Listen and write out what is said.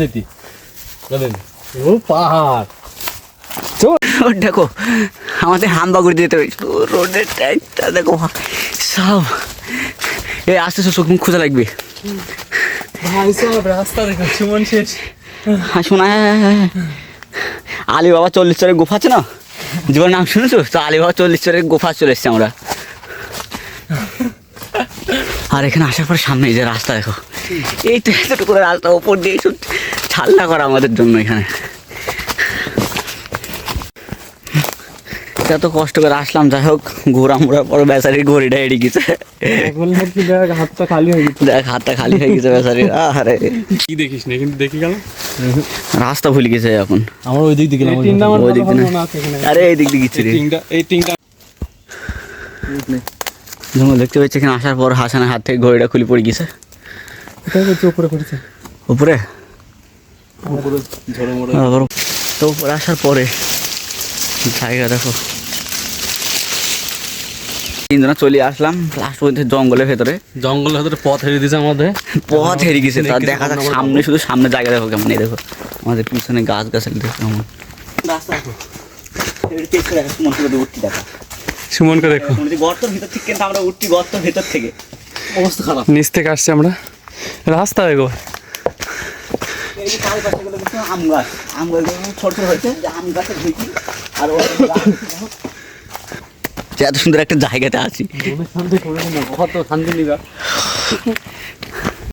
যেতি ও পাহাড়। দেখো আমাদের হাম্বা করে যেতে রোডের দেখো সব। এই আস্তে আস্তে চোখ মুখ খোঁজা লাগবে। ভাই সব রাস্তা দেখো সুমন শেষ। হ্যাঁ শোনা আলী বাবা চল্লিশ চরের গুফা আছে না? জীবনের নাম শুনেছো? তো আলী বাবা চল্লিশ চরের গুফা চলে এসছে আমরা। আর এখানে আসার পর সামনে এই যে রাস্তা দেখো। এই তো এতটুকু করে রাস্তা ওপর দিয়ে শুধু ছাল্লা করা আমাদের জন্য এখানে। এত কষ্ট করে আসলাম যাই হোক ঘোরা মোড়া পর বেচারির ঘড়িটা এড়ে গেছে। দেখ হাতটা খালি হয়ে গেছে। দেখ হাতটা খালি হয়ে গেছে বেচারির আরে কি দেখিস না কিন্তু দেখি গেল রাস্তা ভুলে গেছে এখন। আমার ওই দিক দিকে ওই দিক দিয়ে আরে এই দিক দিয়ে গেছি রে। এই তিনটা দেখতে পাচ্ছি এখানে আসার পর হাসানের হাত থেকে ঘড়িটা খুলে পড়ে গেছে। কোথায় করছে উপরে করেছে? উপরে? আবার তো উপরে আসার পরে জায়গা দেখো। তিনজনা চলে আসলাম লাস্ট পর্যন্ত জঙ্গলের ভেতরে। জঙ্গলের ভেতরে পথ হেরিয়ে দিয়েছে আমাদের। পথ হেরিয়ে গেছে তার দেখা যাক সামনে শুধু সামনে জায়গা দেখো কেমন দেখো। আমাদের পিছনে গাছ গাছালি দেখো কেমন। রাস্তা উঠছি দেখা সুমনকে দেখো। গর্তর ভিতর থেকে আমরা উঠছি গর্তর ভেতর থেকে। অবস্থা খারাপ। নিচ থেকে আসছি আমরা। রাস্তা এগো। আম গাছ। আম গাছ ছোট ছোট হয়েছে যে আম গাছের আর এত সুন্দর একটা জায়গাতে আছি। শান্তি করে কত শান্তি নিবা